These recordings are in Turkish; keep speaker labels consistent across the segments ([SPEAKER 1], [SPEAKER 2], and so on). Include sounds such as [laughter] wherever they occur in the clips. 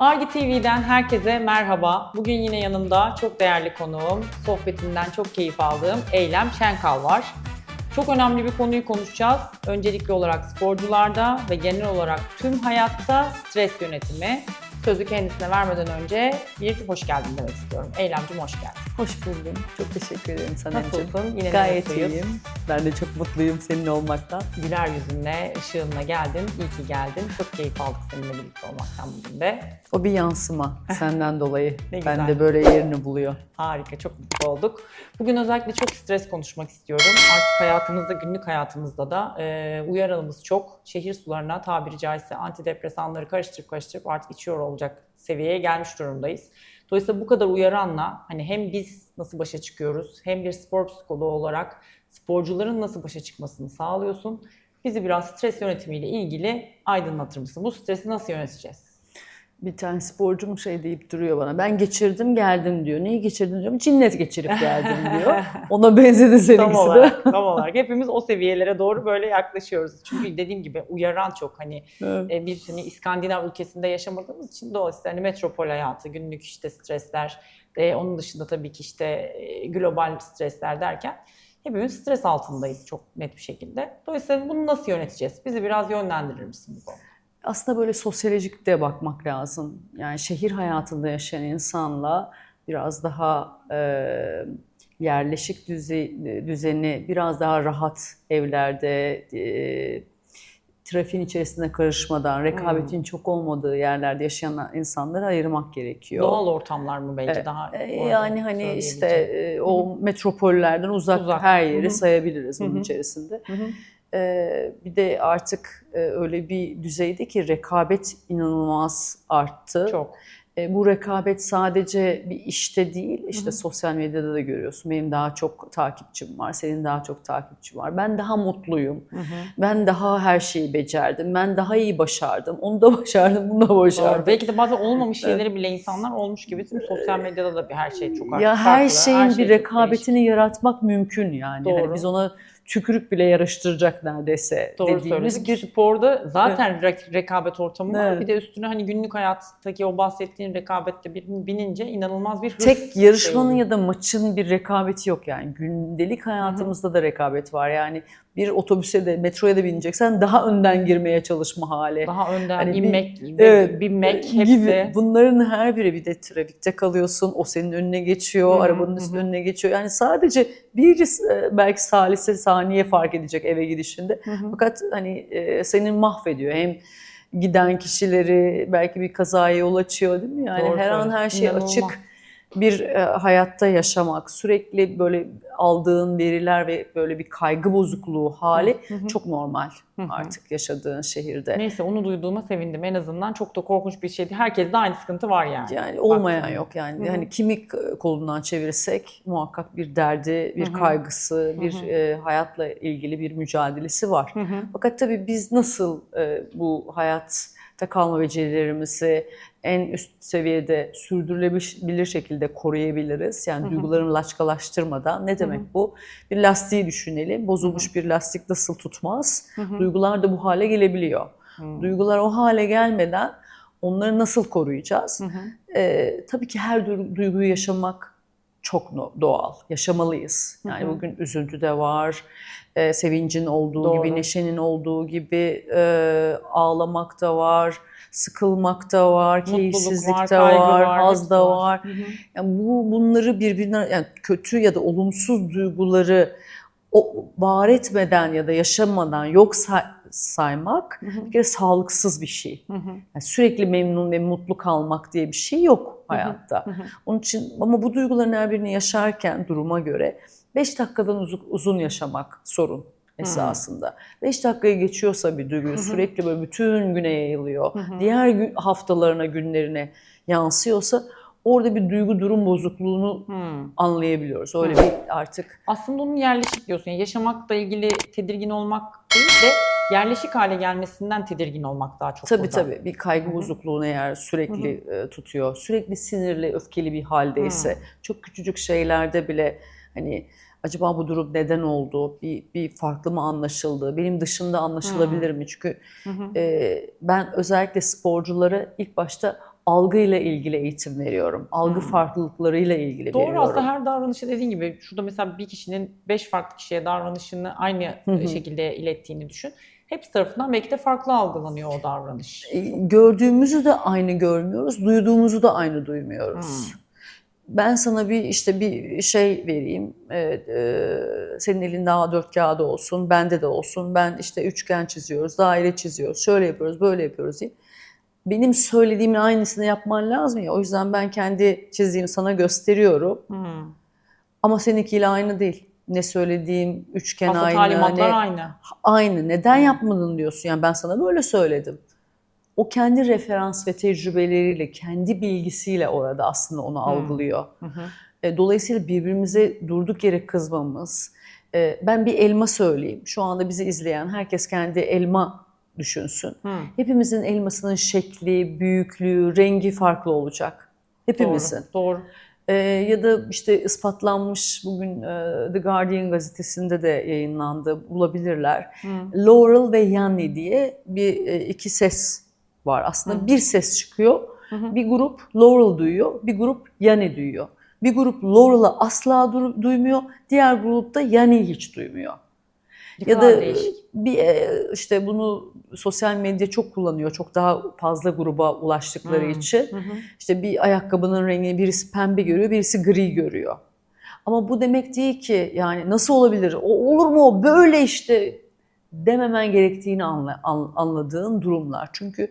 [SPEAKER 1] Argi TV'den herkese merhaba. Bugün yine yanımda çok değerli konuğum, sohbetinden çok keyif aldığım Eylem Şenkal var. Çok önemli bir konuyu konuşacağız. Öncelikli olarak sporcularda ve genel olarak tüm hayatta stres yönetimi. Sözü kendisine vermeden önce bir hoş geldin demek istiyorum. Eylemcim hoş geldin.
[SPEAKER 2] Hoş buldum. Çok teşekkür ederim Sanemciğim.
[SPEAKER 1] Nasılsın? Yine
[SPEAKER 2] Gayet
[SPEAKER 1] mutluyuz.
[SPEAKER 2] iyiyim. Ben de çok mutluyum seninle olmaktan.
[SPEAKER 1] Güler yüzünle, ışığınla geldin. İyi ki geldin. Çok keyif aldık seninle birlikte olmaktan bugün de.
[SPEAKER 2] O bir yansıma [laughs] senden dolayı.
[SPEAKER 1] Ne güzel.
[SPEAKER 2] Ben de böyle yerini buluyor.
[SPEAKER 1] Harika, çok mutlu olduk. Bugün özellikle çok stres konuşmak istiyorum. Artık hayatımızda, günlük hayatımızda da e, uyaralımız çok. Şehir sularına tabiri caizse antidepresanları karıştırıp karıştırıp artık içiyor olacak seviyeye gelmiş durumdayız. Dolayısıyla bu kadar uyaranla hani hem biz nasıl başa çıkıyoruz hem bir spor psikoloğu olarak sporcuların nasıl başa çıkmasını sağlıyorsun. Bizi biraz stres yönetimiyle ilgili aydınlatır mısın? Bu stresi nasıl yöneteceğiz?
[SPEAKER 2] Bir tane sporcum şey deyip duruyor bana. Ben geçirdim geldim diyor. Neyi geçirdin diyorum. Cinnet geçirip geldim diyor. [laughs] Ona benzedi
[SPEAKER 1] Tam
[SPEAKER 2] seninkisi de.
[SPEAKER 1] olarak, tam olarak. Hepimiz o seviyelere doğru böyle yaklaşıyoruz. Çünkü dediğim gibi uyaran çok hani
[SPEAKER 2] Evet.
[SPEAKER 1] e, bir hani İskandinav ülkesinde yaşamadığımız için dolayısıyla hani metropol hayatı, günlük işte stresler, e, onun dışında tabii ki işte e, global stresler derken hepimiz stres altındayız çok net bir şekilde. Dolayısıyla bunu nasıl yöneteceğiz? Bizi biraz yönlendirir misin bu konuda?
[SPEAKER 2] Aslında böyle sosyolojik de bakmak lazım. Yani şehir hayatında yaşayan insanla biraz daha e, yerleşik düze, düzeni, biraz daha rahat evlerde, e, trafiğin içerisine karışmadan, rekabetin çok olmadığı yerlerde yaşayan insanları ayırmak gerekiyor.
[SPEAKER 1] Doğal ortamlar mı belki
[SPEAKER 2] Evet.
[SPEAKER 1] daha?
[SPEAKER 2] E, Yani hani işte e, o metropollerden uzak,
[SPEAKER 1] Uzak.
[SPEAKER 2] her yeri
[SPEAKER 1] hı.
[SPEAKER 2] sayabiliriz bunun
[SPEAKER 1] hı.
[SPEAKER 2] içerisinde.
[SPEAKER 1] Hı hı.
[SPEAKER 2] Ee, bir de artık öyle bir düzeyde ki rekabet inanılmaz arttı.
[SPEAKER 1] Çok.
[SPEAKER 2] Bu rekabet sadece bir işte değil, işte
[SPEAKER 1] hı.
[SPEAKER 2] sosyal medyada da görüyorsun. Benim daha çok takipçim var, senin daha çok takipçi var. Ben daha mutluyum,
[SPEAKER 1] Hı hı.
[SPEAKER 2] ben daha her şeyi becerdim, ben daha iyi başardım. Onu da [laughs] başardım, bunu da
[SPEAKER 1] Doğru.
[SPEAKER 2] başardım.
[SPEAKER 1] Belki de bazen olmamış şeyleri bile insanlar olmuş gibi. Tüm sosyal medyada da bir her şey çok artık
[SPEAKER 2] Ya her
[SPEAKER 1] farklı,
[SPEAKER 2] şeyin
[SPEAKER 1] şey
[SPEAKER 2] bir rekabetini yaratmak mümkün yani. Hani
[SPEAKER 1] Doğru.
[SPEAKER 2] biz ona tükürük bile yarıştıracak neredeyse
[SPEAKER 1] Doğru
[SPEAKER 2] dediğimiz bir
[SPEAKER 1] sporda zaten re- rekabet ortamı var.
[SPEAKER 2] Evet.
[SPEAKER 1] Bir de üstüne hani günlük hayattaki o bahsettiğin rekabette binince inanılmaz bir hırs
[SPEAKER 2] tek yarışmanın
[SPEAKER 1] şey
[SPEAKER 2] ya da maçın bir rekabeti yok yani. Gündelik hayatımızda da rekabet var yani. Bir otobüse de metroya da bineceksen daha önden girmeye çalışma hali.
[SPEAKER 1] daha önden
[SPEAKER 2] Hani bir-
[SPEAKER 1] inmek,
[SPEAKER 2] evet,
[SPEAKER 1] binmek
[SPEAKER 2] gibi.
[SPEAKER 1] hepsi.
[SPEAKER 2] Bunların her biri bir de trafikte kalıyorsun. O senin önüne geçiyor,
[SPEAKER 1] Hı
[SPEAKER 2] arabanın
[SPEAKER 1] hı
[SPEAKER 2] üstünün önüne geçiyor. Yani sadece bir e, belki salise saniye fark edecek eve gidişinde.
[SPEAKER 1] Hı hı.
[SPEAKER 2] Fakat hani e, seni mahvediyor. Hem giden kişileri belki bir kazaya yol açıyor değil mi? Yani
[SPEAKER 1] Doğru
[SPEAKER 2] her an her şey açık bir e, hayatta yaşamak, sürekli böyle aldığın veriler ve böyle bir kaygı bozukluğu hali
[SPEAKER 1] Hı hı.
[SPEAKER 2] çok normal
[SPEAKER 1] Hı hı.
[SPEAKER 2] artık yaşadığın şehirde.
[SPEAKER 1] Neyse onu duyduğuma sevindim. En azından çok da korkunç bir şeydi. Herkeste aynı sıkıntı var yani.
[SPEAKER 2] Yani olmayan
[SPEAKER 1] Baktığında.
[SPEAKER 2] yok yani.
[SPEAKER 1] Hı hı.
[SPEAKER 2] Hani kimi kolundan çevirirsek muhakkak bir derdi, bir
[SPEAKER 1] Hı hı.
[SPEAKER 2] kaygısı, bir
[SPEAKER 1] hı.
[SPEAKER 2] e, hayatla ilgili bir mücadelesi var.
[SPEAKER 1] Hı hı.
[SPEAKER 2] Fakat tabii biz nasıl e, bu hayatta kalma becerilerimizi en üst seviyede sürdürülebilir şekilde koruyabiliriz? Yani
[SPEAKER 1] Hı hı.
[SPEAKER 2] duygularını laçkalaştırmadan. Ne demek bu? Bir lastiği düşünelim. Bozulmuş bir lastik nasıl tutmaz? Duygular da bu hale gelebiliyor. Duygular o hale gelmeden onları nasıl koruyacağız? Ee, tabii ki her du- duyguyu yaşamak çok doğal. Yaşamalıyız. Yani
[SPEAKER 1] Hı hı.
[SPEAKER 2] bugün üzüntü de var, e, sevincin olduğu
[SPEAKER 1] Doğru.
[SPEAKER 2] gibi, neşenin olduğu gibi e, ağlamak da var, sıkılmak da var, keyifsizlik
[SPEAKER 1] var,
[SPEAKER 2] de var,
[SPEAKER 1] var,
[SPEAKER 2] haz da
[SPEAKER 1] var.
[SPEAKER 2] var.
[SPEAKER 1] Hı hı.
[SPEAKER 2] Yani bu bunları birbirine yani kötü ya da olumsuz duyguları o var etmeden ya da yaşamadan yok say- saymak
[SPEAKER 1] Hı hı.
[SPEAKER 2] bir kere sağlıksız bir şey.
[SPEAKER 1] Hı hı.
[SPEAKER 2] Yani sürekli memnun ve mutlu kalmak diye bir şey yok hayatta.
[SPEAKER 1] Hı hı.
[SPEAKER 2] Onun için ama bu duyguların her birini yaşarken duruma göre 5 dakikadan uzu- uzun yaşamak sorun esasında. 5 dakikayı geçiyorsa bir
[SPEAKER 1] hı.
[SPEAKER 2] sürekli böyle bütün güne yayılıyor.
[SPEAKER 1] Hı hı.
[SPEAKER 2] Diğer gün, haftalarına, günlerine yansıyorsa orada bir duygu durum bozukluğunu
[SPEAKER 1] Hı.
[SPEAKER 2] anlayabiliyoruz. Öyle
[SPEAKER 1] Hı.
[SPEAKER 2] bir artık
[SPEAKER 1] Aslında onun yerleşik diyorsun. Yani yaşamakla ilgili tedirgin olmak değil de yerleşik hale gelmesinden tedirgin olmak daha çok
[SPEAKER 2] Tabii
[SPEAKER 1] burada.
[SPEAKER 2] tabii bir kaygı
[SPEAKER 1] Hı hı.
[SPEAKER 2] bozukluğunu eğer sürekli e, tutuyor, sürekli sinirli, öfkeli bir haldeyse, çok küçücük şeylerde bile hani acaba bu durum neden oldu, bir, bir farklı mı anlaşıldı, benim dışında anlaşılabilir mi? Çünkü
[SPEAKER 1] Hı hı.
[SPEAKER 2] e, ben özellikle sporculara ilk başta algıyla ilgili eğitim veriyorum. Algı
[SPEAKER 1] Hmm.
[SPEAKER 2] farklılıklarıyla ilgili
[SPEAKER 1] Doğru
[SPEAKER 2] veriyorum.
[SPEAKER 1] aslında her davranışı dediğin gibi şurada mesela bir kişinin beş farklı kişiye davranışını aynı
[SPEAKER 2] Hı hı.
[SPEAKER 1] şekilde ilettiğini düşün. Hepsi tarafından belki de farklı algılanıyor o davranış.
[SPEAKER 2] E, Gördüğümüzü de aynı görmüyoruz, duyduğumuzu da aynı duymuyoruz.
[SPEAKER 1] Hmm.
[SPEAKER 2] Ben sana bir işte bir şey vereyim. Evet, e, senin elinde A4 kağıdı olsun, bende de olsun. Ben işte üçgen çiziyoruz, daire çiziyoruz, şöyle yapıyoruz, böyle yapıyoruz diye. Benim söylediğimin aynısını yapman lazım ya. O yüzden ben kendi çizdiğimi sana gösteriyorum.
[SPEAKER 1] Hmm.
[SPEAKER 2] Ama seninkiyle aynı değil. Ne söylediğim üçgen
[SPEAKER 1] Aslında
[SPEAKER 2] aynı,
[SPEAKER 1] talimatlar
[SPEAKER 2] ne-
[SPEAKER 1] aynı.
[SPEAKER 2] aynı. Neden yapmadın diyorsun. Yani ben sana böyle söyledim. O kendi referans ve tecrübeleriyle, kendi bilgisiyle orada aslında onu algılıyor.
[SPEAKER 1] Hı hı.
[SPEAKER 2] E, Dolayısıyla birbirimize durduk yere kızmamız. E, Ben bir elma söyleyeyim. Şu anda bizi izleyen herkes kendi elma düşünsün.
[SPEAKER 1] Hı.
[SPEAKER 2] Hepimizin elmasının şekli, büyüklüğü, rengi farklı olacak. Hepimizin.
[SPEAKER 1] Doğru. Doğru.
[SPEAKER 2] Ee, ya da işte ispatlanmış bugün e, The Guardian gazetesinde de yayınlandı bulabilirler.
[SPEAKER 1] Hı.
[SPEAKER 2] Laurel ve Yanni diye bir e, iki ses var. Aslında
[SPEAKER 1] Hı.
[SPEAKER 2] bir ses çıkıyor.
[SPEAKER 1] Hı.
[SPEAKER 2] Bir grup Laurel duyuyor, bir grup Yanni duyuyor. Bir grup Laurel'ı asla du- duymuyor, diğer grup da Yanni'yi hiç duymuyor.
[SPEAKER 1] Ne
[SPEAKER 2] Ya da
[SPEAKER 1] değişik.
[SPEAKER 2] bir e, işte bunu sosyal medya çok kullanıyor. Çok daha fazla gruba ulaştıkları
[SPEAKER 1] Hmm.
[SPEAKER 2] için.
[SPEAKER 1] Hı hı.
[SPEAKER 2] İşte bir ayakkabının rengini birisi pembe görüyor, birisi gri görüyor. Ama bu demek değil ki yani nasıl olabilir? O olur mu o böyle işte dememen gerektiğini anla- an- anladığın durumlar. Çünkü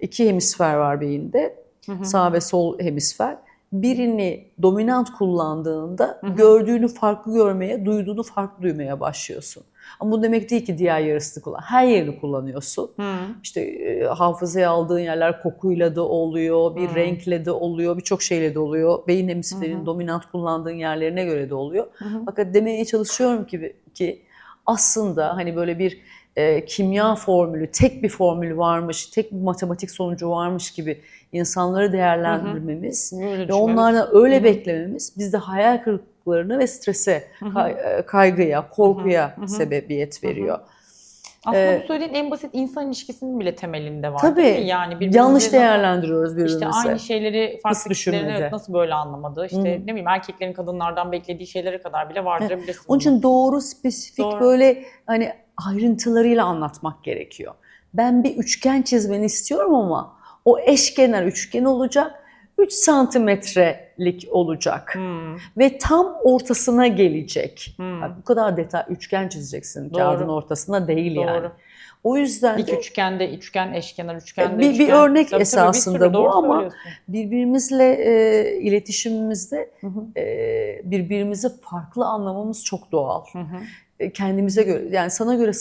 [SPEAKER 2] iki hemisfer var beyinde.
[SPEAKER 1] Hı hı.
[SPEAKER 2] Sağ ve sol hemisfer. Birini dominant kullandığında
[SPEAKER 1] Hı hı.
[SPEAKER 2] gördüğünü farklı görmeye, duyduğunu farklı duymaya başlıyorsun. Ama bu demek değil ki diğer yarısını kullan. Her yerini kullanıyorsun.
[SPEAKER 1] Hı.
[SPEAKER 2] İşte e, hafızaya aldığın yerler kokuyla da oluyor, bir
[SPEAKER 1] Hmm.
[SPEAKER 2] renkle de oluyor, birçok şeyle de oluyor. Beyin hemisferinin
[SPEAKER 1] Hı hı.
[SPEAKER 2] dominant kullandığın yerlerine göre de oluyor.
[SPEAKER 1] Hı hı.
[SPEAKER 2] Fakat demeye çalışıyorum ki ki aslında hani böyle bir e, kimya formülü, tek bir formül varmış, tek bir matematik sonucu varmış gibi insanları değerlendirmemiz
[SPEAKER 1] Böyle
[SPEAKER 2] ve
[SPEAKER 1] düşünmemiz.
[SPEAKER 2] onlardan öyle
[SPEAKER 1] Hı hı.
[SPEAKER 2] beklememiz bizde hayal kırıklıklarına ve strese,
[SPEAKER 1] Hı hı.
[SPEAKER 2] e, kaygıya, korkuya
[SPEAKER 1] Hı hı.
[SPEAKER 2] sebebiyet
[SPEAKER 1] Hı hı.
[SPEAKER 2] veriyor.
[SPEAKER 1] Aslında
[SPEAKER 2] Ee,
[SPEAKER 1] bu söylediğin en basit insan ilişkisinin bile temelinde var
[SPEAKER 2] Tabii.
[SPEAKER 1] değil mi? Yani
[SPEAKER 2] Yanlış değerlendiriyoruz birbirimizi.
[SPEAKER 1] İşte aynı şeyleri farklı kişilerin evet, nasıl böyle anlamadı? İşte
[SPEAKER 2] Hı.
[SPEAKER 1] ne bileyim erkeklerin kadınlardan beklediği şeylere kadar bile vardırabilirsin.
[SPEAKER 2] Onun için doğru, spesifik
[SPEAKER 1] Doğru.
[SPEAKER 2] böyle hani ayrıntılarıyla anlatmak gerekiyor. Ben bir üçgen çizmeni istiyorum ama o eşkenar üçgen olacak. 3 santimetrelik olacak
[SPEAKER 1] Hmm,
[SPEAKER 2] ve tam ortasına gelecek.
[SPEAKER 1] hmm.
[SPEAKER 2] Bak, bu kadar detay üçgen çizeceksin
[SPEAKER 1] Doğru.
[SPEAKER 2] kağıdın ortasına değil yani. O yüzden
[SPEAKER 1] Dik
[SPEAKER 2] de
[SPEAKER 1] üçgende, üçgen, eşkenar üçgende,
[SPEAKER 2] Bir- bir
[SPEAKER 1] üçgen.
[SPEAKER 2] örnek
[SPEAKER 1] Tabii, tabii, bir
[SPEAKER 2] esasında bu ama- birbirimizle e, iletişimimizde
[SPEAKER 1] Hı hı,
[SPEAKER 2] e, birbirimizi farklı anlamamız çok doğal.
[SPEAKER 1] hı hı.
[SPEAKER 2] E, kendimize göre yani sana göre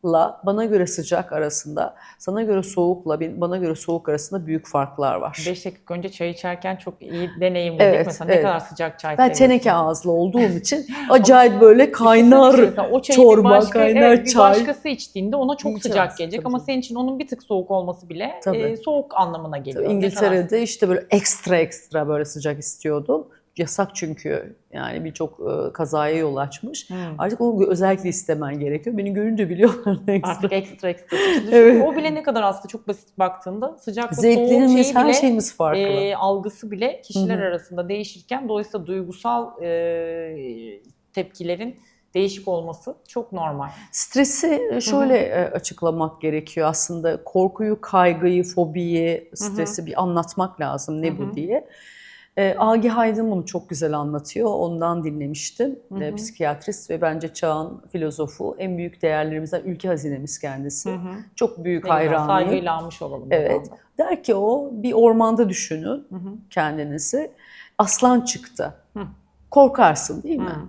[SPEAKER 2] sıcakla bana göre sıcak arasında, sana göre soğukla bana göre soğuk arasında büyük farklar var.
[SPEAKER 1] Beş dakika önce çay içerken çok iyi deneyimledik.
[SPEAKER 2] Evet,
[SPEAKER 1] Mesela ne
[SPEAKER 2] evet.
[SPEAKER 1] kadar sıcak çay
[SPEAKER 2] Ben teneke ağızlı olduğum için [laughs] acayip böyle kaynar
[SPEAKER 1] Düşünsene mesela o çayı
[SPEAKER 2] çorba,
[SPEAKER 1] bir başka,
[SPEAKER 2] kaynar
[SPEAKER 1] evet, bir
[SPEAKER 2] çay.
[SPEAKER 1] başkası içtiğinde ona çok
[SPEAKER 2] İçemez,
[SPEAKER 1] sıcak gelecek
[SPEAKER 2] tabii
[SPEAKER 1] ama senin için onun bir tık soğuk olması bile
[SPEAKER 2] Tabii.
[SPEAKER 1] e, soğuk anlamına geliyor. Ne kadar-
[SPEAKER 2] İngiltere'de işte böyle ekstra ekstra böyle sıcak istiyordum. Yasak çünkü yani birçok e, kazaya yol açmış.
[SPEAKER 1] Hmm.
[SPEAKER 2] Artık onu özellikle istemen gerekiyor. Beni görünce biliyorlar [laughs] ekstra.
[SPEAKER 1] Artık ekstra ekstra. [laughs]
[SPEAKER 2] Evet.
[SPEAKER 1] O bile ne kadar aslında çok basit baktığında sıcak ve soğuk şeyi
[SPEAKER 2] her
[SPEAKER 1] bile
[SPEAKER 2] şeyimiz farklı.
[SPEAKER 1] e, algısı bile kişiler
[SPEAKER 2] Hı hı.
[SPEAKER 1] arasında değişirken dolayısıyla duygusal e, tepkilerin değişik olması çok normal.
[SPEAKER 2] Stresi şöyle e, açıklamak gerekiyor aslında. Korkuyu, kaygıyı, fobiyi, stresi bir anlatmak lazım ne
[SPEAKER 1] Hı hı.
[SPEAKER 2] bu diye. E, Agi Haydın bunu çok güzel anlatıyor. Ondan dinlemiştim.
[SPEAKER 1] Hı
[SPEAKER 2] E,
[SPEAKER 1] hı.
[SPEAKER 2] psikiyatrist ve bence çağın filozofu. En büyük değerlerimizden ülke hazinemiz kendisi.
[SPEAKER 1] Hı hı.
[SPEAKER 2] Çok büyük
[SPEAKER 1] Ne
[SPEAKER 2] hayranıyım.
[SPEAKER 1] Saygıyla almış olalım.
[SPEAKER 2] Evet. Der ki o bir ormanda düşünün
[SPEAKER 1] Hı hı.
[SPEAKER 2] kendinizi. Aslan çıktı.
[SPEAKER 1] Hı.
[SPEAKER 2] Korkarsın değil mi?
[SPEAKER 1] Hı.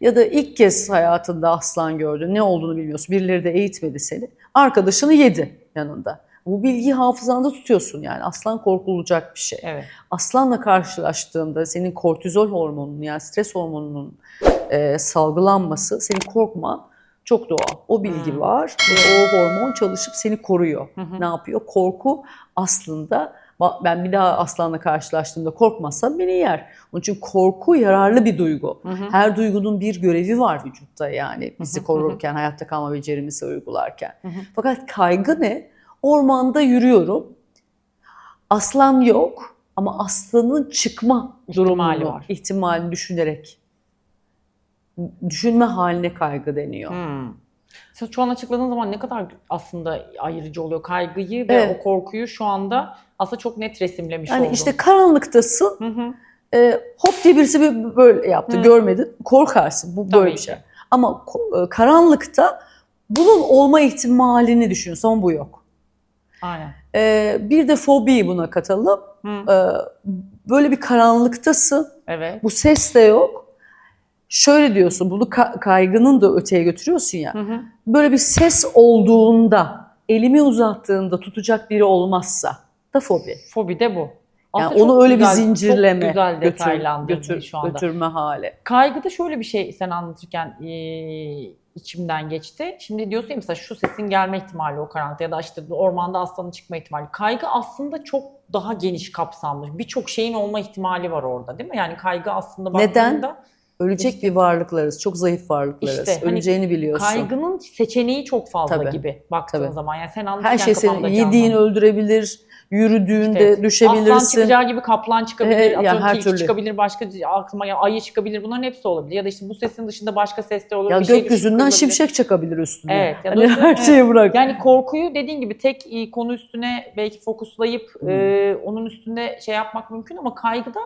[SPEAKER 2] Ya da ilk kez hayatında aslan gördün, ne olduğunu bilmiyorsun. Birileri de eğitmedi seni. Arkadaşını yedi yanında. Bu bilgiyi hafızanda tutuyorsun yani. Aslan korkulacak bir şey.
[SPEAKER 1] Evet.
[SPEAKER 2] Aslanla karşılaştığında senin kortizol hormonunun yani stres hormonunun e, salgılanması, senin korkman çok doğal. O bilgi
[SPEAKER 1] Hmm.
[SPEAKER 2] var ve o hormon çalışıp seni koruyor.
[SPEAKER 1] Hı hı.
[SPEAKER 2] Ne yapıyor? Korku aslında ben bir daha aslanla karşılaştığımda korkmazsam beni yer. Onun için korku yararlı bir duygu.
[SPEAKER 1] Hı hı.
[SPEAKER 2] Her duygunun bir görevi var vücutta yani bizi korurken, hayatta kalma becerimizi uygularken.
[SPEAKER 1] Hı hı.
[SPEAKER 2] Fakat kaygı ne? Ormanda yürüyorum. aslan yok ama aslanın çıkma
[SPEAKER 1] İhtimali
[SPEAKER 2] durumunu,
[SPEAKER 1] var.
[SPEAKER 2] ihtimalini düşünerek düşünme haline kaygı deniyor.
[SPEAKER 1] Hmm. Sen şu an açıkladığın zaman ne kadar aslında ayırıcı oluyor kaygıyı ve
[SPEAKER 2] Evet.
[SPEAKER 1] o korkuyu şu anda aslında çok net resimlemiş
[SPEAKER 2] Yani
[SPEAKER 1] oldun.
[SPEAKER 2] işte karanlıktasın,
[SPEAKER 1] Hı hı.
[SPEAKER 2] e, hop diye birisi bir- böyle yaptı,
[SPEAKER 1] Hı.
[SPEAKER 2] görmedin, korkarsın. Bu
[SPEAKER 1] Tabii
[SPEAKER 2] böyle bir
[SPEAKER 1] ki.
[SPEAKER 2] şey. Ama ko- e, karanlıkta bunun olma ihtimalini düşün. Ama bu yok.
[SPEAKER 1] Aynen.
[SPEAKER 2] E, bir de fobiyi buna katalım.
[SPEAKER 1] Hı.
[SPEAKER 2] E, böyle bir karanlıktasın.
[SPEAKER 1] Evet.
[SPEAKER 2] Bu ses de yok. Şöyle diyorsun, bunu ka- kaygının da öteye götürüyorsun ya.
[SPEAKER 1] Hı hı.
[SPEAKER 2] Böyle bir ses olduğunda, elimi uzattığında tutacak biri olmazsa da fobi.
[SPEAKER 1] Fobi de bu.
[SPEAKER 2] Yani
[SPEAKER 1] Aslında çok
[SPEAKER 2] onu öyle
[SPEAKER 1] güzel-
[SPEAKER 2] bir zincirleme,
[SPEAKER 1] çok güzel
[SPEAKER 2] götür, götür,
[SPEAKER 1] şu anda.
[SPEAKER 2] götürme hali.
[SPEAKER 1] Kaygıda şöyle bir şey sen anlatırken eee, içimden geçti. Şimdi diyorsun ya mesela şu sesin gelme ihtimali o karanlıkta ya da işte ormanda aslanın çıkma ihtimali. Kaygı aslında çok daha geniş kapsamlı. Birçok şeyin olma ihtimali var orada değil mi? Yani kaygı aslında
[SPEAKER 2] Neden?
[SPEAKER 1] baktığında
[SPEAKER 2] Ölecek
[SPEAKER 1] İşte-
[SPEAKER 2] bir varlıklarız, çok zayıf varlıklarız.
[SPEAKER 1] İşte hani
[SPEAKER 2] Öleceğini biliyorsun.
[SPEAKER 1] kaygının seçeneği çok fazla
[SPEAKER 2] Tabii.
[SPEAKER 1] gibi baktığın
[SPEAKER 2] Tabii.
[SPEAKER 1] zaman. Yani sen
[SPEAKER 2] Her şey seni yediğin
[SPEAKER 1] canlandı.
[SPEAKER 2] öldürebilir, yürüdüğünde
[SPEAKER 1] İşte Aslan
[SPEAKER 2] düşebilirsin.
[SPEAKER 1] çıkacağı gibi kaplan çıkabilir,
[SPEAKER 2] Ee, yani her
[SPEAKER 1] tilki
[SPEAKER 2] türlü.
[SPEAKER 1] çıkabilir, başka aklıma ya ayı çıkabilir. Bunların hepsi olabilir. Ya da işte bu sesin dışında başka ses de olur.
[SPEAKER 2] Ya
[SPEAKER 1] bir şey
[SPEAKER 2] gökyüzünden
[SPEAKER 1] kırılabilir.
[SPEAKER 2] şimşek çakabilir üstüne.
[SPEAKER 1] Evet. Ya
[SPEAKER 2] Hani her şeyi bırak.
[SPEAKER 1] Yani korkuyu dediğin gibi tek e, konu üstüne belki fokuslayıp
[SPEAKER 2] Hı.
[SPEAKER 1] e, onun üstünde şey yapmak mümkün ama kaygıda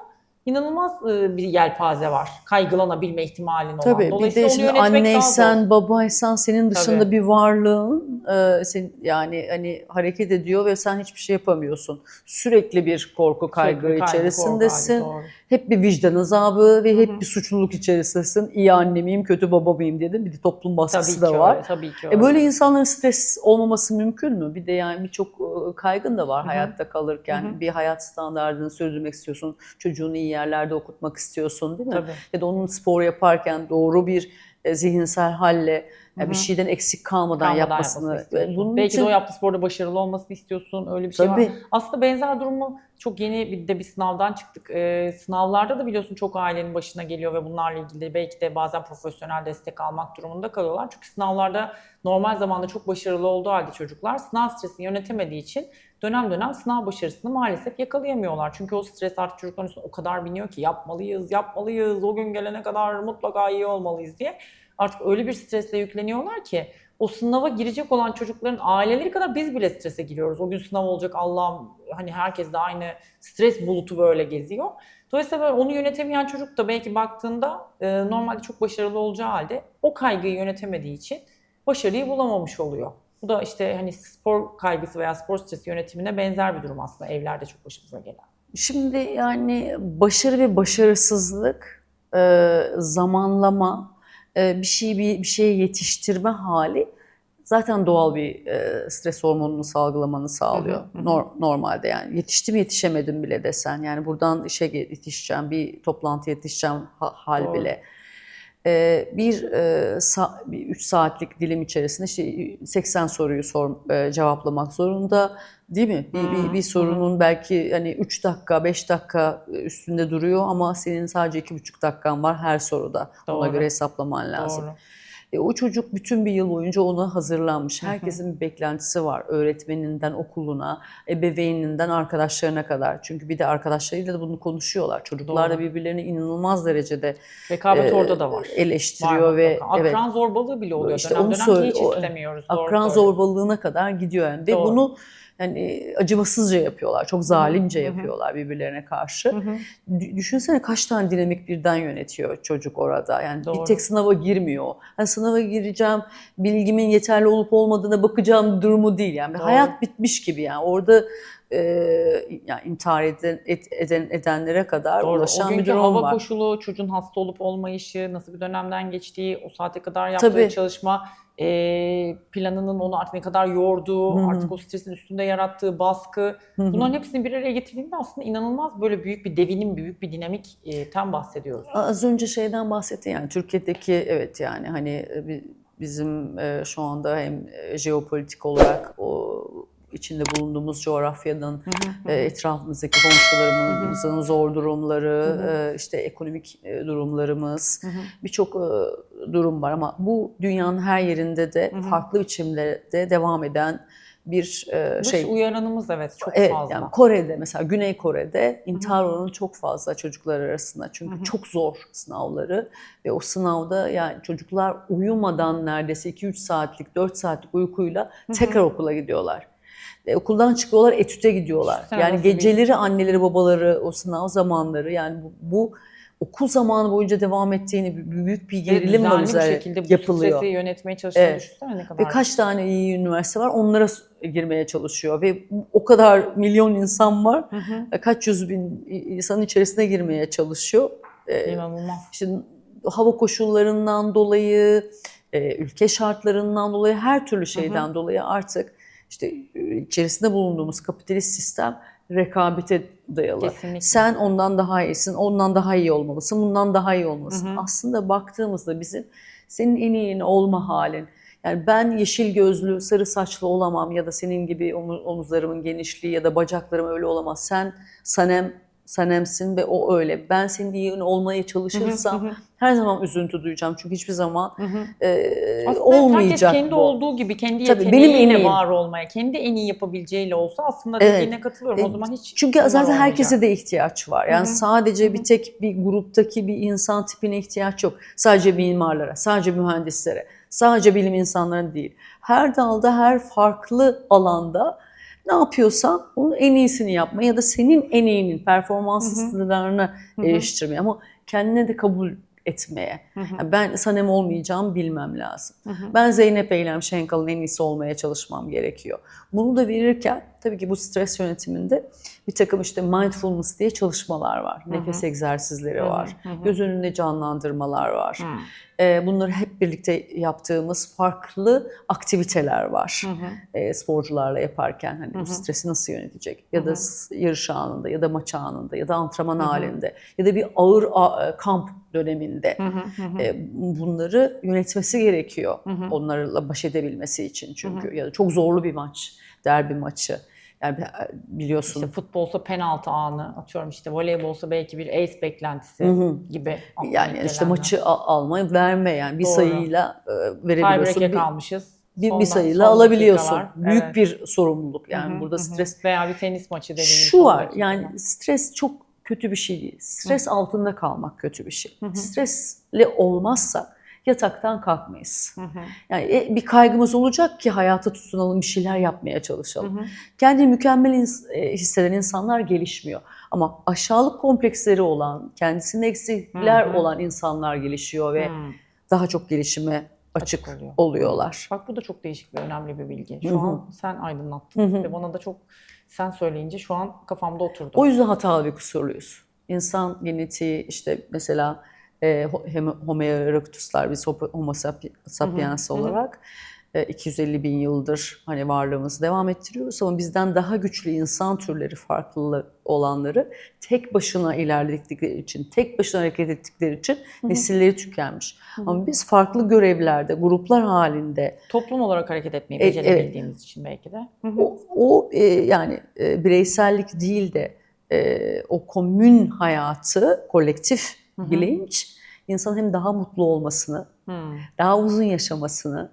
[SPEAKER 1] inanılmaz e, bir yelpaze var. Kaygılanabilme ihtimalin olan.
[SPEAKER 2] Tabii bir de şimdi anneysen, babaysan senin dışında
[SPEAKER 1] Tabii.
[SPEAKER 2] bir varlığın e, sen, yani hani hareket ediyor ve sen hiçbir şey yapamıyorsun. Sürekli bir korku kaygı
[SPEAKER 1] Sürekli kaygı,
[SPEAKER 2] içerisindesin.
[SPEAKER 1] korku hali, doğru.
[SPEAKER 2] Hep bir vicdan azabı ve hep
[SPEAKER 1] hı.
[SPEAKER 2] bir suçluluk içerisindesin. İyi anne miyim, kötü baba mıyım dedim. Bir de toplum baskısı
[SPEAKER 1] Tabii
[SPEAKER 2] da var.
[SPEAKER 1] öyle, tabii ki
[SPEAKER 2] E
[SPEAKER 1] öyle.
[SPEAKER 2] böyle insanların stres olmaması mümkün mü? Bir de yani birçok e, kaygın da var
[SPEAKER 1] Hı hı.
[SPEAKER 2] hayatta kalırken.
[SPEAKER 1] Hı hı.
[SPEAKER 2] Bir hayat standartını sürdürmek istiyorsun. Çocuğunu iyi yerlerde okutmak istiyorsun değil mi?
[SPEAKER 1] Tabii.
[SPEAKER 2] Ya da onun spor yaparken doğru bir e, zihinsel halle ya
[SPEAKER 1] Hı
[SPEAKER 2] bir şeyden eksik kalmadan,
[SPEAKER 1] Kalmadan
[SPEAKER 2] yapmasını. ve bunun
[SPEAKER 1] Belki
[SPEAKER 2] için
[SPEAKER 1] de o yaptığı sporda başarılı olmasını istiyorsun. Öyle bir şey var. Aslında benzer durumu çok yeni bir de bir sınavdan çıktık. Ee, sınavlarda da biliyorsun çok ailenin başına geliyor ve bunlarla ilgili belki de bazen profesyonel destek almak durumunda kalıyorlar. Çünkü sınavlarda normal zamanda çok başarılı olduğu halde çocuklar sınav stresini yönetemediği için dönem dönem sınav başarısını maalesef yakalayamıyorlar. Çünkü o stres artık çocukların üstüne o kadar biniyor ki yapmalıyız, yapmalıyız, o gün gelene kadar mutlaka iyi olmalıyız diye. Artık öyle bir stresle yükleniyorlar ki o sınava girecek olan çocukların aileleri kadar biz bile strese giriyoruz. O gün sınav olacak Allah'ım hani herkes de aynı stres bulutu böyle geziyor. Dolayısıyla böyle onu yönetemeyen çocuk da belki baktığında e, normalde çok başarılı olacağı halde o kaygıyı yönetemediği için başarıyı bulamamış oluyor. Bu da işte hani spor kaygısı veya spor stresi yönetimine benzer bir durum aslında evlerde çok başımıza gelen.
[SPEAKER 2] Şimdi yani başarı ve başarısızlık, e, zamanlama, bir şeyi bir, bir şeye yetiştirme hali zaten doğal bir e, stres hormonunu salgılamanı sağlıyor.
[SPEAKER 1] Hı hı.
[SPEAKER 2] Nor- normalde yani yetiştim yetişemedim bile desen yani buradan işe yetişeceğim, bir toplantıya yetişeceğim ha- hal
[SPEAKER 1] Doğru.
[SPEAKER 2] bile. E, bir, e, sa- bir 3 saatlik dilim içerisinde işte 80 soruyu sor, e, cevaplamak zorunda değil mi? Bir, bir,
[SPEAKER 1] Hı,
[SPEAKER 2] bir sorunun belki hani 3 dakika, 5 dakika üstünde duruyor ama senin sadece 2,5 dakikan var her soruda. Ona
[SPEAKER 1] Doğru.
[SPEAKER 2] göre hesaplaman lazım.
[SPEAKER 1] Doğru.
[SPEAKER 2] E, o çocuk bütün bir yıl boyunca ona hazırlanmış. Herkesin bir beklentisi var. Öğretmeninden okuluna, ebeveyninden arkadaşlarına kadar. Çünkü bir de arkadaşlarıyla da bunu konuşuyorlar. Çocuklar da
[SPEAKER 1] Doğru.
[SPEAKER 2] birbirlerini inanılmaz derecede
[SPEAKER 1] Rekabet
[SPEAKER 2] e,
[SPEAKER 1] orada da var.
[SPEAKER 2] eleştiriyor
[SPEAKER 1] Var
[SPEAKER 2] ve
[SPEAKER 1] mutlaka.
[SPEAKER 2] evet
[SPEAKER 1] Akran zorbalığı bile oluyor.
[SPEAKER 2] İşte
[SPEAKER 1] dönem
[SPEAKER 2] onu
[SPEAKER 1] dönem hiç istemiyoruz.
[SPEAKER 2] Akran zorbalığına kadar gidiyor yani. Ve
[SPEAKER 1] Doğru.
[SPEAKER 2] bunu yani acımasızca yapıyorlar. Çok zalimce yapıyorlar birbirlerine karşı. Düşünsene kaç tane dinamik birden yönetiyor çocuk orada. Yani
[SPEAKER 1] Doğru.
[SPEAKER 2] bir tek sınava girmiyor. Hani sınava gireceğim, bilgimin yeterli olup olmadığına bakacağım durumu değil. Yani
[SPEAKER 1] Doğru.
[SPEAKER 2] hayat bitmiş gibi yani. Orada e, yani intihar eden, eden edenlere kadar
[SPEAKER 1] Doğru.
[SPEAKER 2] ulaşan bir durum
[SPEAKER 1] hava
[SPEAKER 2] var.
[SPEAKER 1] koşulu, çocuğun hasta olup olmayışı, nasıl bir dönemden geçtiği, o saate kadar yaptığı
[SPEAKER 2] Tabii.
[SPEAKER 1] çalışma, e, planının onu artık ne kadar yorduğu,
[SPEAKER 2] Hı hı.
[SPEAKER 1] artık o stresin üstünde yarattığı baskı.
[SPEAKER 2] Hı hı.
[SPEAKER 1] Bunların hepsini bir araya getirdiğinde aslında inanılmaz böyle büyük bir devinim, büyük bir dinamikten bahsediyoruz.
[SPEAKER 2] Az önce şeyden bahsettin yani Türkiye'deki evet yani hani e, bi- bizim e, şu anda hem e, jeopolitik olarak o içinde bulunduğumuz coğrafyanın e, etrafımızdaki komşularımızın zor durumları, e, işte ekonomik durumlarımız, birçok durum var ama bu dünyanın her yerinde de
[SPEAKER 1] Hı hı.
[SPEAKER 2] farklı biçimlerde devam eden bir e,
[SPEAKER 1] Dış
[SPEAKER 2] şey.
[SPEAKER 1] uyaranımız evet çok
[SPEAKER 2] Evet,
[SPEAKER 1] fazla.
[SPEAKER 2] yani Kore'de mesela Güney Kore'de intihar oranı çok fazla çocuklar arasında. Çünkü çok zor sınavları ve o sınavda yani çocuklar uyumadan neredeyse 2-3 saatlik, 4 saatlik uykuyla tekrar okula gidiyorlar. Ve okuldan çıkıyorlar, etüte gidiyorlar.
[SPEAKER 1] Düşünsene
[SPEAKER 2] yani geceleri anneleri babaları o sınav zamanları yani bu, bu okul zamanı boyunca devam ettiğini büyük bir gerilim var
[SPEAKER 1] bir
[SPEAKER 2] üzerine
[SPEAKER 1] şekilde bu
[SPEAKER 2] yapılıyor.
[SPEAKER 1] stresi yönetmeye çalıştığını
[SPEAKER 2] Evet.
[SPEAKER 1] düşünsene ne kadar.
[SPEAKER 2] Ve kaç tane iyi üniversite var onlara girmeye çalışıyor ve o kadar milyon insan var.
[SPEAKER 1] Hı hı.
[SPEAKER 2] ve Kaç yüz bin insanın içerisine girmeye çalışıyor. Ee,
[SPEAKER 1] İnanılmaz.
[SPEAKER 2] işte hava koşullarından dolayı, e, ülke şartlarından dolayı, her türlü şeyden dolayı artık işte e, içerisinde bulunduğumuz kapitalist sistem rekabete dayalı.
[SPEAKER 1] Kesinlikle.
[SPEAKER 2] Sen ondan daha iyisin, ondan daha iyi olmalısın, bundan daha iyi olmalısın. Aslında baktığımızda bizim senin en iyi olma halin. Yani ben yeşil gözlü, sarı saçlı olamam ya da senin gibi omu- omuzlarımın genişliği ya da bacaklarım öyle olamaz. Sen sanem sanemsin ve o öyle. Ben senin iyi olmaya çalışırsam her zaman üzüntü duyacağım. Çünkü hiçbir zaman e,
[SPEAKER 1] Aslında
[SPEAKER 2] olmayacak
[SPEAKER 1] herkes kendi
[SPEAKER 2] bu.
[SPEAKER 1] olduğu gibi kendi
[SPEAKER 2] Tabii,
[SPEAKER 1] yeteneğiyle
[SPEAKER 2] benim en iyiyim.
[SPEAKER 1] var olmaya, kendi en iyi yapabileceğiyle olsa aslında
[SPEAKER 2] Evet.
[SPEAKER 1] dediğine katılıyorum. O
[SPEAKER 2] E,
[SPEAKER 1] zaman hiç
[SPEAKER 2] Çünkü zaten
[SPEAKER 1] olmayacak.
[SPEAKER 2] herkese de ihtiyaç var. Yani sadece bir tek bir gruptaki bir insan tipine ihtiyaç yok. Sadece mimarlara, sadece mühendislere, sadece bilim insanlarına değil. Her dalda, her farklı alanda ne yapıyorsan onun en iyisini yapma ya da senin en iyinin performans sınırlarını geliştirmeye ama kendine de kabul etmeye. Yani ben sanem olmayacağım bilmem lazım. Ben Zeynep Eylem Şenkal'ın en iyisi olmaya çalışmam gerekiyor. Bunu da verirken tabii ki bu stres yönetiminde bir takım işte mindfulness diye çalışmalar var. Nefes egzersizleri var. Göz önünde canlandırmalar var. Ee, bunları hep birlikte yaptığımız farklı aktiviteler var. Ee, sporcularla yaparken hani bu stresi nasıl yönetecek? Ya da s- yarış anında ya da maç anında ya da antrenman halinde ya da bir ağır a- kamp döneminde e, bunları yönetmesi gerekiyor. Onlarla baş edebilmesi için çünkü ya da çok zorlu bir maç, derbi maçı. Yani bi- biliyorsun
[SPEAKER 1] İşte futbolsa penaltı anı, atıyorum işte voleybolsa belki bir ace beklentisi gibi. aklıma
[SPEAKER 2] yani
[SPEAKER 1] ilk
[SPEAKER 2] işte
[SPEAKER 1] gelenler.
[SPEAKER 2] maçı alma verme yani bir
[SPEAKER 1] Doğru.
[SPEAKER 2] sayıyla e, verebiliyorsun.
[SPEAKER 1] Tiebreak'e
[SPEAKER 2] Bir,
[SPEAKER 1] kalmışız.
[SPEAKER 2] bir,
[SPEAKER 1] Son
[SPEAKER 2] bir sayıyla alabiliyorsun.
[SPEAKER 1] dakikalar.
[SPEAKER 2] Büyük
[SPEAKER 1] Evet.
[SPEAKER 2] bir sorumluluk yani
[SPEAKER 1] Hı hı,
[SPEAKER 2] burada
[SPEAKER 1] hı hı.
[SPEAKER 2] stres.
[SPEAKER 1] Veya bir tenis maçı dediğimiz
[SPEAKER 2] Şu var yani stres çok kötü bir şey değil. Stres altında kalmak kötü bir şey. Stresli olmazsak yataktan kalkmayız. Yani e, bir kaygımız olacak ki hayata tutunalım, bir şeyler yapmaya çalışalım. Kendini mükemmel e, hisseden insanlar gelişmiyor. Ama aşağılık kompleksleri olan, kendisinde eksikler
[SPEAKER 1] Hı hı.
[SPEAKER 2] olan insanlar gelişiyor ve
[SPEAKER 1] Hmm.
[SPEAKER 2] daha çok gelişime açık,
[SPEAKER 1] Açık oluyor.
[SPEAKER 2] oluyorlar.
[SPEAKER 1] Bak bu da çok değişik ve önemli bir bilgi.
[SPEAKER 2] Hı
[SPEAKER 1] Şu
[SPEAKER 2] hı.
[SPEAKER 1] an sen aydınlattın ve bana da çok sen söyleyince şu an kafamda oturdu.
[SPEAKER 2] O yüzden hatalı bir kusurluyuz. İnsan genetiği işte mesela e, Hem- Homo erectus'lar biz Homo Homo sapi- sapiens olarak e, 250 bin yıldır hani varlığımızı devam ettiriyoruz ama bizden daha güçlü insan türleri farklı olanları tek başına ilerledikleri için, tek başına hareket ettikleri için nesilleri tükenmiş. Ama biz farklı görevlerde, gruplar halinde
[SPEAKER 1] Toplum olarak hareket etmeyi
[SPEAKER 2] E,
[SPEAKER 1] becerebildiğimiz için belki de. Hı hı.
[SPEAKER 2] o, o e, yani e, bireysellik değil de e, o komün hayatı, kolektif bilinç insanın hem daha mutlu olmasını,
[SPEAKER 1] Hmm.
[SPEAKER 2] daha uzun yaşamasını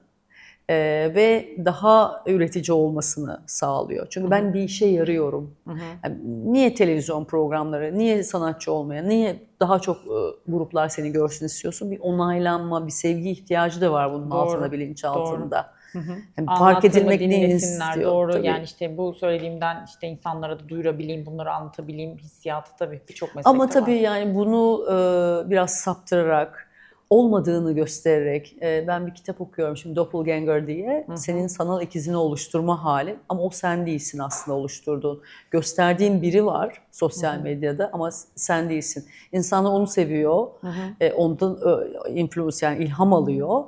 [SPEAKER 2] e, ve daha üretici olmasını sağlıyor. Çünkü ben bir işe yarıyorum.
[SPEAKER 1] Hı hı.
[SPEAKER 2] Yani niye televizyon programları, niye sanatçı olmaya, niye daha çok e, gruplar seni görsün istiyorsun? Bir onaylanma, bir sevgi ihtiyacı da var bunun
[SPEAKER 1] Doğru,
[SPEAKER 2] altında, bilinç altında.
[SPEAKER 1] Hı hı.
[SPEAKER 2] Yani fark edilmek ne istiyor?
[SPEAKER 1] Doğru
[SPEAKER 2] Tabii.
[SPEAKER 1] yani işte bu söylediğimden işte insanlara da duyurabileyim, bunları anlatabileyim hissiyatı tabii birçok meslekte
[SPEAKER 2] Ama
[SPEAKER 1] var.
[SPEAKER 2] tabii yani bunu e, biraz saptırarak, olmadığını göstererek, e, ben bir kitap okuyorum şimdi Doppelganger diye, senin sanal ikizini oluşturma hali ama o sen değilsin aslında oluşturduğun. Gösterdiğin biri var sosyal medyada ama sen değilsin. İnsanlar onu seviyor, e, ondan e, influence yani ilham alıyor.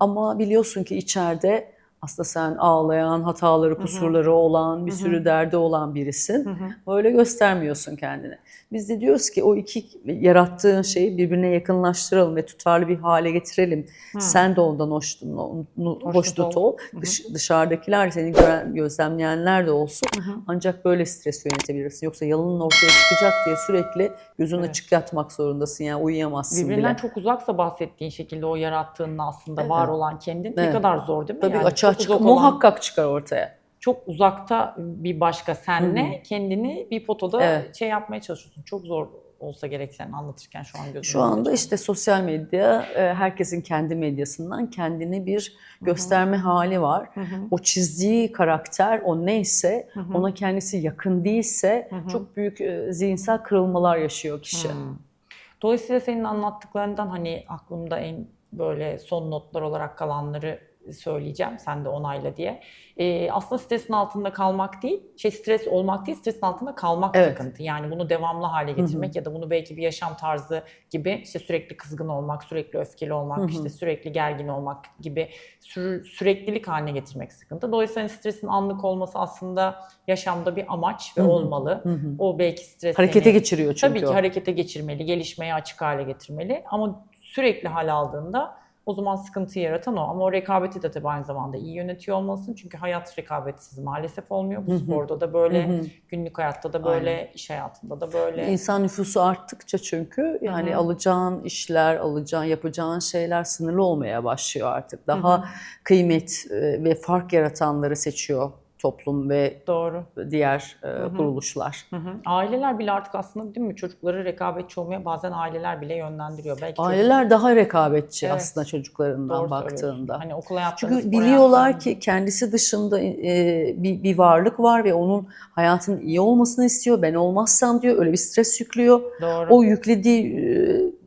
[SPEAKER 2] Ama biliyorsun ki içeride aslında sen ağlayan, hataları, kusurları olan, bir sürü derdi olan birisin. Öyle göstermiyorsun kendini. Biz de diyoruz ki o iki yarattığın şeyi birbirine yakınlaştıralım ve tutarlı bir hale getirelim. Sen de ondan hoşnut, hoşnut, ol. Dış- dışarıdakiler seni gören, gözlemleyenler de olsun. Ancak böyle stres yönetebilirsin. Yoksa yalının ortaya çıkacak diye sürekli gözün
[SPEAKER 1] Evet.
[SPEAKER 2] açık yatmak zorundasın. Yani uyuyamazsın
[SPEAKER 1] Birbirinden
[SPEAKER 2] bile.
[SPEAKER 1] çok uzaksa bahsettiğin şekilde o yarattığının aslında
[SPEAKER 2] Evet.
[SPEAKER 1] var olan kendin ne
[SPEAKER 2] Evet.
[SPEAKER 1] kadar zor değil mi?
[SPEAKER 2] Tabii
[SPEAKER 1] Yani
[SPEAKER 2] açığa
[SPEAKER 1] çok
[SPEAKER 2] çık
[SPEAKER 1] uzak olan-
[SPEAKER 2] muhakkak çıkar ortaya.
[SPEAKER 1] çok uzakta bir başka senle
[SPEAKER 2] Hı hı.
[SPEAKER 1] kendini bir potoda
[SPEAKER 2] Evet.
[SPEAKER 1] şey yapmaya çalışıyorsun. Çok zor olsa gerek sen anlatırken şu an gözümün
[SPEAKER 2] Şu anda
[SPEAKER 1] önünde.
[SPEAKER 2] işte sosyal medya e, herkesin kendi medyasından kendini bir gösterme hali var.
[SPEAKER 1] Hı hı.
[SPEAKER 2] O çizdiği karakter o neyse
[SPEAKER 1] Hı hı.
[SPEAKER 2] ona kendisi yakın değilse
[SPEAKER 1] Hı hı.
[SPEAKER 2] çok büyük e, zihinsel kırılmalar yaşıyor kişi.
[SPEAKER 1] Hmm. Dolayısıyla senin anlattıklarından hani aklımda en böyle son notlar olarak kalanları söyleyeceğim. Sen de onayla diye. Ee, aslında stresin altında kalmak değil, şey stres olmak değil, stresin altında kalmak
[SPEAKER 2] Evet.
[SPEAKER 1] sıkıntı. Yani bunu devamlı hale getirmek ya da bunu belki bir yaşam tarzı gibi işte sürekli kızgın olmak, sürekli öfkeli olmak,
[SPEAKER 2] Hı hı.
[SPEAKER 1] işte sürekli gergin olmak gibi sü- süreklilik haline getirmek sıkıntı. Dolayısıyla stresin anlık olması aslında yaşamda bir amaç ve
[SPEAKER 2] Hı hı.
[SPEAKER 1] olmalı.
[SPEAKER 2] Hı hı.
[SPEAKER 1] O belki stres
[SPEAKER 2] Harekete
[SPEAKER 1] seni-
[SPEAKER 2] geçiriyor çünkü
[SPEAKER 1] Tabii ki
[SPEAKER 2] o.
[SPEAKER 1] harekete geçirmeli, gelişmeye açık hale getirmeli. Ama sürekli hal aldığında o zaman sıkıntı yaratan o. Ama o rekabeti de tabii aynı zamanda iyi yönetiyor olmalısın. Çünkü hayat rekabetsiz maalesef olmuyor. Bu sporda da böyle, günlük hayatta da böyle, iş hayatında da böyle.
[SPEAKER 2] İnsan nüfusu arttıkça çünkü yani alacağın işler, alacağın, yapacağın şeyler sınırlı olmaya başlıyor artık. Daha kıymet e, ve fark yaratanları seçiyor toplum ve
[SPEAKER 1] Doğru.
[SPEAKER 2] diğer e,
[SPEAKER 1] hı.
[SPEAKER 2] kuruluşlar.
[SPEAKER 1] Hı hı. Aileler bile artık aslında değil mi çocukları rekabetçi olmaya bazen aileler bile yönlendiriyor. Belki çocuk-
[SPEAKER 2] Aileler daha rekabetçi
[SPEAKER 1] Evet.
[SPEAKER 2] aslında çocuklarından
[SPEAKER 1] Doğru
[SPEAKER 2] baktığında.
[SPEAKER 1] Hani okul hayatlarında,
[SPEAKER 2] Çünkü biliyorlar
[SPEAKER 1] hayatlarında.
[SPEAKER 2] ki kendisi dışında e, bir, bir varlık var ve onun hayatının iyi olmasını istiyor. Ben olmazsam diyor öyle bir stres yüklüyor.
[SPEAKER 1] Doğru.
[SPEAKER 2] O yüklediği e,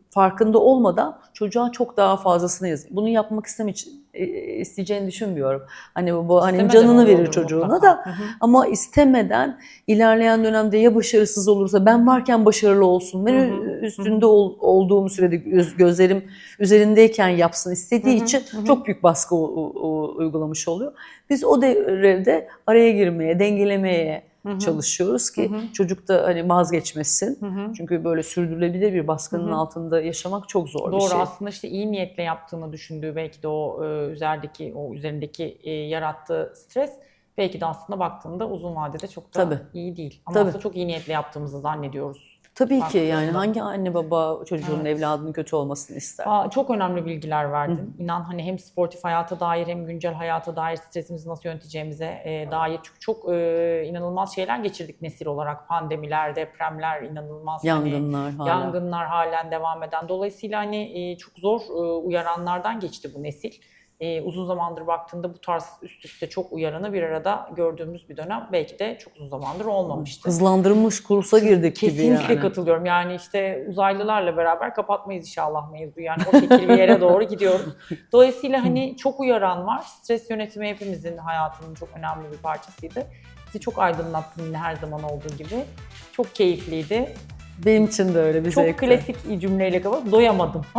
[SPEAKER 2] farkında olmadan çocuğa çok daha fazlasını yazıyor. Bunu yapmak isteme, e, isteyeceğini düşünmüyorum. Hani bu- bu hani canını verir çocuğuna
[SPEAKER 1] mutlaka.
[SPEAKER 2] da
[SPEAKER 1] Hı hı.
[SPEAKER 2] ama istemeden ilerleyen dönemde ya başarısız olursa ben varken başarılı olsun. Ben
[SPEAKER 1] Hı hı,
[SPEAKER 2] üstünde ol- olduğum sürede göz- gözlerim üzerindeyken yapsın istediği
[SPEAKER 1] Hı hı,
[SPEAKER 2] için
[SPEAKER 1] hı hı.
[SPEAKER 2] çok büyük baskı u- u- uygulamış oluyor. Biz o devrede araya girmeye, dengelemeye
[SPEAKER 1] Hı hı.
[SPEAKER 2] çalışıyoruz ki
[SPEAKER 1] Hı hı.
[SPEAKER 2] çocuk da hani vazgeçmesin.
[SPEAKER 1] Hı hı.
[SPEAKER 2] Çünkü böyle sürdürülebilir bir baskının
[SPEAKER 1] Hı hı.
[SPEAKER 2] altında yaşamak çok zor
[SPEAKER 1] Doğru
[SPEAKER 2] bir şey.
[SPEAKER 1] aslında işte iyi niyetle yaptığını düşündüğü belki de o e, üzerindeki o üzerindeki e, yarattığı stres belki de aslında baktığında uzun vadede çok da
[SPEAKER 2] Tabii.
[SPEAKER 1] iyi değil. Ama
[SPEAKER 2] Tabii.
[SPEAKER 1] aslında çok iyi niyetle yaptığımızı zannediyoruz.
[SPEAKER 2] Tabii ki yani hangi anne baba çocuğunun
[SPEAKER 1] Evet.
[SPEAKER 2] evladının kötü olmasını ister?
[SPEAKER 1] Aa, çok önemli bilgiler verdin. İnan hani hem sportif hayata dair hem güncel hayata dair stresimizi nasıl yöneteceğimize e, dair çok, çok e, inanılmaz şeyler geçirdik nesil olarak. Pandemiler, depremler inanılmaz. hani,
[SPEAKER 2] Yangınlar hala.
[SPEAKER 1] Yangınlar halen devam eden. Dolayısıyla hani e, çok zor e, uyaranlardan geçti bu nesil. E, uzun zamandır baktığında bu tarz üst üste çok uyaranı bir arada gördüğümüz bir dönem belki de çok uzun zamandır olmamıştı.
[SPEAKER 2] Hızlandırılmış kursa girdik gibi
[SPEAKER 1] Kesinlikle
[SPEAKER 2] yani.
[SPEAKER 1] katılıyorum. Yani işte uzaylılarla beraber kapatmayız inşallah mevzu. Yani o şekil bir yere doğru gidiyoruz. Dolayısıyla hani çok uyaran var. Stres yönetimi hepimizin hayatının çok önemli bir parçasıydı. Bizi çok aydınlattın yine her zaman olduğu gibi. Çok keyifliydi.
[SPEAKER 2] Benim için de öyle bir
[SPEAKER 1] Çok
[SPEAKER 2] zevkti.
[SPEAKER 1] klasik cümleyle kapatıp doyamadım. [laughs]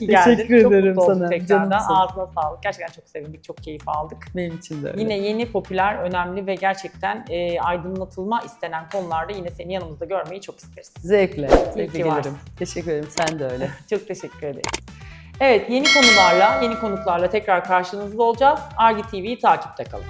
[SPEAKER 2] Teşekkür
[SPEAKER 1] çok
[SPEAKER 2] ederim
[SPEAKER 1] mutlu olduk
[SPEAKER 2] sana.
[SPEAKER 1] Tekrardan
[SPEAKER 2] Canımsın.
[SPEAKER 1] ağzına sağlık. Gerçekten çok sevindik, çok keyif aldık.
[SPEAKER 2] Benim için de öyle.
[SPEAKER 1] Yine yeni, popüler, önemli ve gerçekten e, aydınlatılma istenen konularda yine seni yanımızda görmeyi çok isteriz.
[SPEAKER 2] Zevkle. Zevkle
[SPEAKER 1] varsın.
[SPEAKER 2] gelirim. Teşekkür ederim. Sen de öyle. [laughs]
[SPEAKER 1] Çok teşekkür ederiz. Evet, yeni konularla, yeni konuklarla tekrar karşınızda olacağız. Argi TV'yi takipte kalın.